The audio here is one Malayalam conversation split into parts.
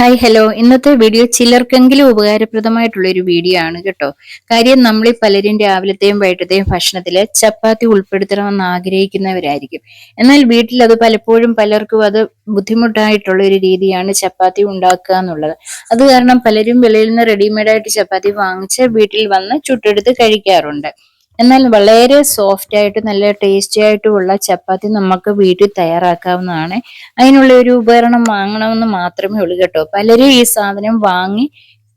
ഹായ് ഹലോ ഇന്നത്തെ വീഡിയോ ചിലർക്കെങ്കിലും ഉപകാരപ്രദമായിട്ടുള്ള ഒരു വീഡിയോ ആണ് കേട്ടോ. കാര്യം നമ്മൾ പലരും രാവിലത്തെയും വൈകിട്ടത്തെയും ഭക്ഷണത്തിൽ ചപ്പാത്തി ഉൾപ്പെടുത്തണമെന്ന് ആഗ്രഹിക്കുന്നവരായിരിക്കും. എന്നാൽ വീട്ടിൽ അത് പലപ്പോഴും പലർക്കും അത് ബുദ്ധിമുട്ടായിട്ടുള്ള ഒരു രീതിയാണ് ചപ്പാത്തി ഉണ്ടാക്കുക എന്നുള്ളത്. അത് കാരണം പലരും വെളിയിൽ നിന്ന് റെഡിമെയ്ഡായിട്ട് ചപ്പാത്തി വാങ്ങിച്ച് വീട്ടിൽ വന്ന് ചുട്ടെടുത്ത് കഴിക്കാറുണ്ട്. എന്നാൽ വളരെ സോഫ്റ്റ് ആയിട്ട് നല്ല ടേസ്റ്റി ആയിട്ടുള്ള ചപ്പാത്തി നമുക്ക് വീട്ടിൽ തയ്യാറാക്കാവുന്നതാണ്. അതിനുള്ള ഒരു ഉപകരണം വാങ്ങണമെന്ന് മാത്രമേ ഉള്ളൂ കേട്ടോ. പലരും ഈ സാധനം വാങ്ങി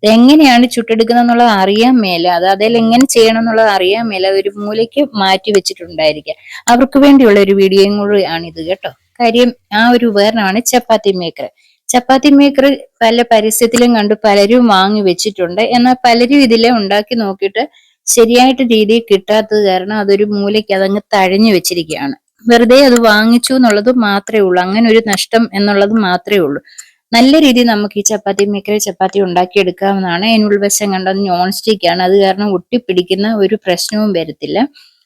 എങ്ങനെയാണ് ചുട്ടെടുക്കുന്നത് എന്നുള്ളത് അറിയാൻ മേല. അത് അതിൽ എങ്ങനെ ചെയ്യണം എന്നുള്ളത് അറിയാൻ മേല. ഒരു മൂലയ്ക്ക് മാറ്റി വെച്ചിട്ടുണ്ടായിരിക്കുക അവർക്ക് വേണ്ടിയുള്ള ഒരു വീഡിയോയും കൂടിയാണ് ഇത് കേട്ടോ. കാര്യം ആ ഒരു ഉപകരണമാണ് ചപ്പാത്തി മേക്കർ ചപ്പാത്തി മേക്കർ പല പരസ്യത്തിലും കണ്ടു പലരും വാങ്ങി വെച്ചിട്ടുണ്ട്. എന്നാൽ പലരും ഇതിലെ ഉണ്ടാക്കി നോക്കിയിട്ട് ശരിയായിട്ട് രീതിയിൽ കിട്ടാത്തത് കാരണം അതൊരു മൂലയ്ക്ക് അതങ്ങ് തഴഞ്ഞു വെച്ചിരിക്കുകയാണ്. വെറുതെ അത് വാങ്ങിച്ചു എന്നുള്ളത് മാത്രമേ ഉള്ളൂ. അങ്ങനെ ഒരു നഷ്ടം എന്നുള്ളത് മാത്രമേ ഉള്ളൂ. നല്ല രീതിയിൽ നമുക്ക് ഈ ചപ്പാത്തി മേക്കറി ചപ്പാത്തി ഉണ്ടാക്കി അതിന് അതിനുൾവശം കണ്ടത് നോൺ സ്റ്റിക്ക് ആണ്. അത് കാരണം ഒട്ടിപ്പിടിക്കുന്ന ഒരു പ്രശ്നവും വരത്തില്ല.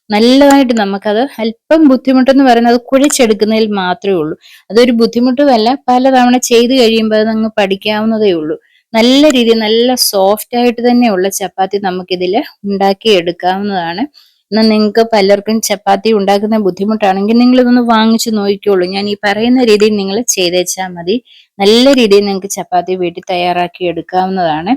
നല്ലതായിട്ട് നമുക്കത് അല്പം ബുദ്ധിമുട്ടെന്ന് പറയുന്നത് കുഴിച്ചെടുക്കുന്നതിൽ മാത്രമേ ഉള്ളൂ. അതൊരു ബുദ്ധിമുട്ടുമല്ല. പലതവണ ചെയ്തു കഴിയുമ്പോൾ അത് അങ്ങ് പഠിക്കാവുന്നതേ ഉള്ളൂ. നല്ല രീതിയിൽ നല്ല സോഫ്റ്റ് ആയിട്ട് തന്നെയുള്ള ചപ്പാത്തി നമുക്കിതിൽ ഉണ്ടാക്കി എടുക്കാവുന്നതാണ് എന്നാൽ നിങ്ങൾക്ക് പലർക്കും ചപ്പാത്തി ഉണ്ടാക്കുന്ന ബുദ്ധിമുട്ടാണെങ്കിൽ നിങ്ങൾ ഇതൊന്ന് വാങ്ങിച്ചു നോക്കിക്കോളൂ. ഞാൻ ഈ പറയുന്ന രീതിയിൽ നിങ്ങൾ ചെയ്തേച്ചാൽ മതി. നല്ല രീതിയിൽ നിങ്ങൾക്ക് ചപ്പാത്തി വീട്ടിൽ തയ്യാറാക്കി എടുക്കാവുന്നതാണ്.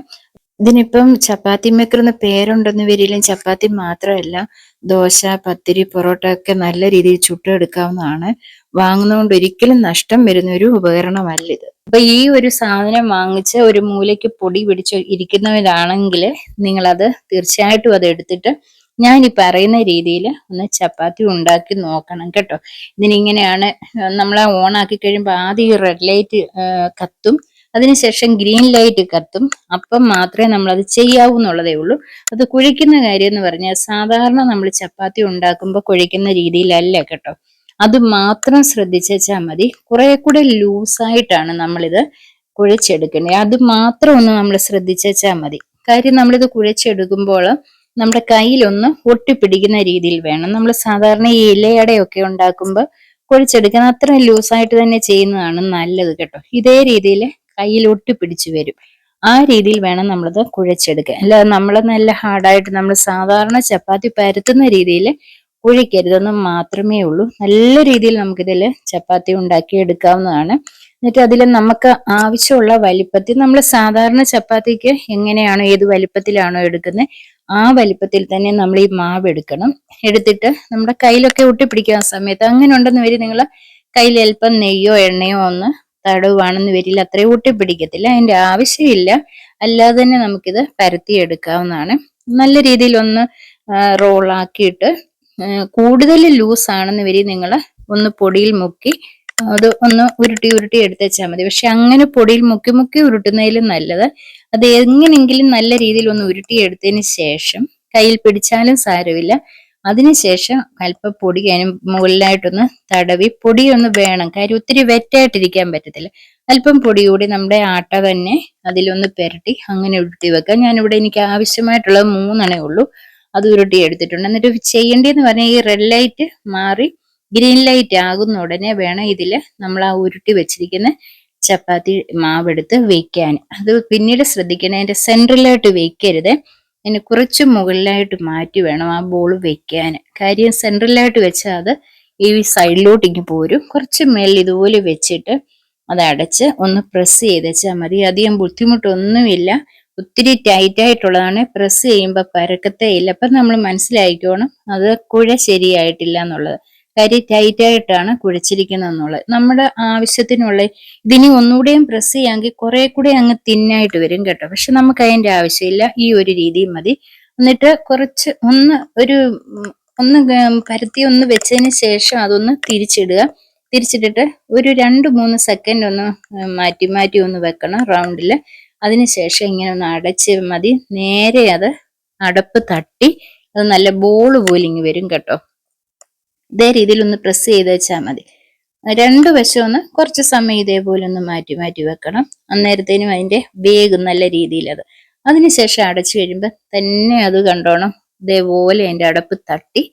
ഇതിനിപ്പം ചപ്പാത്തി മേക്കർ എന്ന പേരുണ്ടെന്ന് വരിലും ചപ്പാത്തി മാത്രമല്ല ദോശ പത്തിരി പൊറോട്ട ഒക്കെ നല്ല രീതിയിൽ ചുട്ടെടുക്കാവുന്നതാണ്. വാങ്ങുന്നതുകൊണ്ട് ഒരിക്കലും നഷ്ടം വരുന്ന ഒരു ഉപകരണമല്ല ഇത്. അപ്പൊ ഈ ഒരു സാധനം വാങ്ങിച്ച് ഒരു മൂലയ്ക്ക് പൊടി പിടിച്ച് ഇരിക്കുന്നവരാണെങ്കിൽ അത് തീർച്ചയായിട്ടും അത് എടുത്തിട്ട് ഞാൻ ഈ പറയുന്ന രീതിയിൽ ഒന്ന് ചപ്പാത്തി ഉണ്ടാക്കി നോക്കണം കേട്ടോ. ഇതിനിങ്ങനെയാണ് നമ്മൾ ഓൺ ആക്കി കഴിയുമ്പോൾ ആദ്യം ഈ റെഡ് ലൈറ്റ് കത്തും അതിനുശേഷം ഗ്രീൻ ലൈറ്റ് കത്തും. അപ്പം മാത്രമേ നമ്മൾ അത് ചെയ്യാവൂ എന്നുള്ളതേ ഉള്ളൂ. അത് കുഴിക്കുന്ന കാര്യം എന്ന് പറഞ്ഞാൽ സാധാരണ നമ്മൾ ചപ്പാത്തി ഉണ്ടാക്കുമ്പോൾ കുഴിക്കുന്ന രീതിയിലല്ല കേട്ടോ. അത് മാത്രം ശ്രദ്ധിച്ചാൽ മതി. കുറെ കൂടെ ലൂസായിട്ടാണ് നമ്മളിത് കുഴച്ചെടുക്കേണ്ടത്. അത് മാത്രം ഒന്ന് നമ്മൾ ശ്രദ്ധിച്ചാൽ മതി. കാര്യം നമ്മളിത് കുഴച്ചെടുക്കുമ്പോൾ നമ്മുടെ കയ്യിലൊന്ന് ഒട്ടിപ്പിടിക്കുന്ന രീതിയിൽ വേണം. നമ്മൾ സാധാരണ ഈ ഇലയടയൊക്കെ ഉണ്ടാക്കുമ്പോൾ കുഴച്ചെടുക്കാൻ അത്ര ലൂസായിട്ട് തന്നെ ചെയ്യുന്നതാണ് നല്ലത് കേട്ടോ. ഇതേ രീതിയിൽ കയ്യിൽ ഒട്ടിപ്പിടിച്ചു വരും. ആ രീതിയിൽ വേണം നമ്മളത് കുഴച്ചെടുക്കുക അല്ല നമ്മൾ നല്ല ഹാർഡായിട്ട് നമ്മൾ സാധാരണ ചപ്പാത്തി പരത്തുന്ന രീതിയിൽ കുഴിക്കരുതെന്ന് മാത്രമേ ഉള്ളൂ. നല്ല രീതിയിൽ നമുക്കിതിൽ ചപ്പാത്തി ഉണ്ടാക്കി എടുക്കാവുന്നതാണ് എന്നിട്ട് അതിൽ നമുക്ക് ആവശ്യമുള്ള വലിപ്പത്തിൽ നമ്മൾ സാധാരണ ചപ്പാത്തിക്ക് എങ്ങനെയാണോ ഏത് വലിപ്പത്തിലാണോ എടുക്കുന്നത് ആ വലിപ്പത്തിൽ തന്നെ നമ്മൾ ഈ മാവ് എടുക്കണം. എടുത്തിട്ട് നമ്മുടെ കയ്യിലൊക്കെ ഒട്ടിപ്പിടിക്കുന്ന സമയത്ത് അങ്ങനെ ഉണ്ടെന്ന് വരി നിങ്ങൾ കയ്യിൽ അല്പം നെയ്യോ എണ്ണയോ ഒന്ന് തടവാണെന്ന് വരില്ല അത്രയും ഒട്ടിപ്പിടിക്കത്തില്ല അതിന്റെ ആവശ്യമില്ല. അല്ലാതെ തന്നെ നമുക്കിത് പരത്തി എടുക്കാവുന്നതാണ് നല്ല രീതിയിൽ ഒന്ന് റോളാക്കിയിട്ട് കൂടുതൽ ലൂസ് ആണെന്ന് വരി നിങ്ങൾ ഒന്ന് പൊടിയിൽ മുക്കി അത് ഒന്ന് ഉരുട്ടി ഉരുട്ടി എടുത്തുവെച്ചാൽ മതി. പക്ഷെ അങ്ങനെ പൊടിയിൽ മുക്കി മുക്കി ഉരുട്ടുന്നതിലും നല്ലത് അത് എങ്ങനെങ്കിലും നല്ല രീതിയിൽ ഒന്ന് ഉരുട്ടി എടുത്തതിന് ശേഷം കയ്യിൽ പിടിച്ചാലും സാരമില്ല. അതിനുശേഷം അല്പം പൊടി അതിന് മുകളിലായിട്ടൊന്ന് തടവി പൊടിയൊന്ന് വേണം. കാര്യം ഒത്തിരി വെറ്റായിട്ടിരിക്കാൻ പറ്റത്തില്ല. അല്പം പൊടി കൂടി നമ്മുടെ ആട്ട തന്നെ അതിലൊന്ന് പെരട്ടി അങ്ങനെ ഉരുട്ടി വെക്കാം. ഞാനിവിടെ എനിക്ക് ആവശ്യമായിട്ടുള്ളത് മൂന്നെണ്ണേ ഉള്ളൂ. അത് ഉരുട്ടി എടുത്തിട്ടുണ്ട്. എന്നിട്ട് ചെയ്യേണ്ടതെന്ന് പറഞ്ഞാൽ ഈ റെഡ് ലൈറ്റ് മാറി ഗ്രീൻ ലൈറ്റ് ആകുന്ന ഉടനെ വേണം ഇതിൽ നമ്മൾ ആ ഉരുട്ടി വെച്ചിരിക്കുന്ന ചപ്പാത്തി മാവെടുത്ത് വെക്കാൻ. അത് പിന്നീട് ശ്രദ്ധിക്കണേ. അതിന്റെ സെൻട്രലായിട്ട് വെക്കരുത്. അതിന് കുറച്ച് മുകളിലായിട്ട് മാറ്റി വേണം ആ ബോൾ വെക്കാൻ. കാര്യം സെൻട്രലായിട്ട് വെച്ചാൽ അത് ഈ സൈഡിലോട്ട് ഇങ്ങ് പോരും. കുറച്ച് മേലിൽ ഇതുപോലെ വെച്ചിട്ട് അത് അടച്ച് ഒന്ന് പ്രസ് ചെയ്ത് വെച്ചാൽ മതി. അധികം ബുദ്ധിമുട്ടൊന്നുമില്ല. ഒത്തിരി ടൈറ്റായിട്ടുള്ളതാണ് പ്രസ് ചെയ്യുമ്പോൾ പരക്കത്തേ ഇല്ല. അപ്പം നമ്മൾ മനസ്സിലായിക്കോണം. അത് കുഴ ശരിയായിട്ടില്ല എന്നുള്ളത്. കാര്യം ടൈറ്റ് ആയിട്ടാണ് കുഴച്ചിരിക്കുന്നത് എന്നുള്ളത് നമ്മുടെ ആവശ്യത്തിനുള്ള ഇതിനി ഒന്നുകൂടെയും പ്രസ് ചെയ്യാമെങ്കിൽ കുറെ കൂടെ അങ്ങ് തിന്നായിട്ട് വരും കേട്ടോ. പക്ഷെ നമുക്ക് അതിന്റെ ആവശ്യമില്ല. ഈ ഒരു രീതി മതി. എന്നിട്ട് കുറച്ച് ഒന്ന് ഒരു ഒന്ന് പരത്തി ഒന്ന് വെച്ചതിന് ശേഷം അതൊന്ന് തിരിച്ചിടുക. തിരിച്ചിട്ടിട്ട് ഒരു രണ്ട് മൂന്ന് സെക്കൻഡ് ഒന്ന് മാറ്റി മാറ്റി ഒന്ന് വെക്കണം റൗണ്ടിൽ അതിനുശേഷം ഇങ്ങനെ ഒന്ന് അടച്ച് മതി. നേരെ അത് അടപ്പ് തട്ടി അത് നല്ല ബോൾ പോലിങ് വരും കേട്ടോ. ഇതേ രീതിയിൽ ഒന്ന് പ്രസ് ചെയ്ത് വെച്ചാൽ മതി. രണ്ടു വശം ഒന്ന് കുറച്ച് സമയം ഇതേപോലെ ഒന്ന് മാറ്റി മാറ്റി വെക്കണം. അന്നേരത്തേനും അതിന്റെ വേഗം നല്ല രീതിയിൽ അത്. അതിനുശേഷം അടച്ചു കഴിയുമ്പോൾ തന്നെ അത് കണ്ടോണം. ഇതേപോലെ അതിന്റെ അടപ്പ് തട്ടി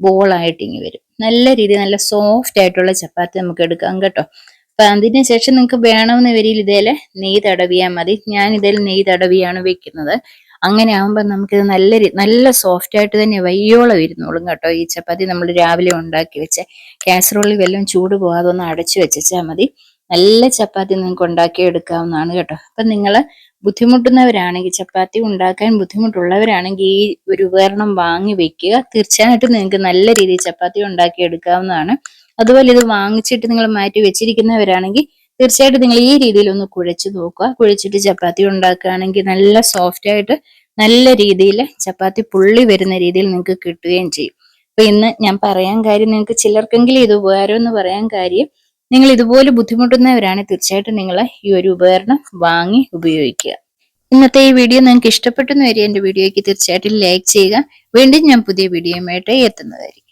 ബോളായിട്ട് ഇങ്ങി വരും. നല്ല രീതിയിൽ നല്ല സോഫ്റ്റ് ആയിട്ടുള്ള ചപ്പാത്തി നമുക്ക് എടുക്കാം കേട്ടോ. അപ്പൊ അതിന് ശേഷം നിങ്ങൾക്ക് വേണമെന്ന് വരിയിൽ ഇതേലെ നെയ്യ് തടവിയാൽ മതി. ഞാൻ ഇതിൽ നെയ്യ് തടവിയാണ് വെക്കുന്നത്. അങ്ങനെ ആകുമ്പോൾ നമുക്കിത് നല്ല നല്ല സോഫ്റ്റ് ആയിട്ട് തന്നെ വയ്യോളം ഇരുന്നോളും കേട്ടോ. ഈ ചപ്പാത്തി നമ്മൾ രാവിലെ ഉണ്ടാക്കി വെച്ച കാസറോളിൽ വല്ലതും ചൂട് പോകാതെ ഒന്ന് അടച്ചു വെച്ചാൽ മതി. നല്ല ചപ്പാത്തി നിങ്ങൾക്ക് ഉണ്ടാക്കി എടുക്കാവുന്നതാണ് കേട്ടോ. അപ്പം നിങ്ങൾ ബുദ്ധിമുട്ടുന്നവരാണെങ്കിൽ ചപ്പാത്തി ഉണ്ടാക്കാൻ ബുദ്ധിമുട്ടുള്ളവരാണെങ്കിൽ ഈ ഒരു ഉപകരണം വാങ്ങി വെക്കുക. തീർച്ചയായിട്ടും നിങ്ങൾക്ക് നല്ല രീതിയിൽ ചപ്പാത്തി ഉണ്ടാക്കി എടുക്കാവുന്നതാണ് അതുപോലെ ഇത് വാങ്ങിച്ചിട്ട് നിങ്ങൾ മാറ്റി വെച്ചിരിക്കുന്നവരാണെങ്കിൽ തീർച്ചയായിട്ടും നിങ്ങൾ ഈ രീതിയിൽ ഒന്ന് കുഴച്ച് നോക്കുക. കുഴച്ചിട്ട് ചപ്പാത്തി ഉണ്ടാക്കുകയാണെങ്കിൽ നല്ല സോഫ്റ്റ് ആയിട്ട് നല്ല രീതിയിൽ ചപ്പാത്തി പുള്ളി വരുന്ന രീതിയിൽ നിങ്ങൾക്ക് കിട്ടുകയും ചെയ്യും. അപ്പൊ ഇന്ന് ഞാൻ പറയാൻ കാര്യം നിങ്ങൾക്ക് ചിലർക്കെങ്കിലും ഇത് ഉപകാരം എന്ന് പറയാൻ കാര്യം നിങ്ങൾ ഇതുപോലെ ബുദ്ധിമുട്ടുന്നവരാണ് തീർച്ചയായിട്ടും നിങ്ങൾ ഈ ഒരു ഉപകരണം വാങ്ങി ഉപയോഗിക്കുക. ഇന്നത്തെ ഈ വീഡിയോ നിങ്ങൾക്ക് ഇഷ്ടപ്പെട്ടെന്ന് വരിക. എന്റെ വീഡിയോയ്ക്ക് തീർച്ചയായിട്ടും ലൈക്ക് ചെയ്യുക. വീണ്ടും ഞാൻ പുതിയ വീഡിയോയുമായിട്ട് എത്തുന്നതായിരിക്കും.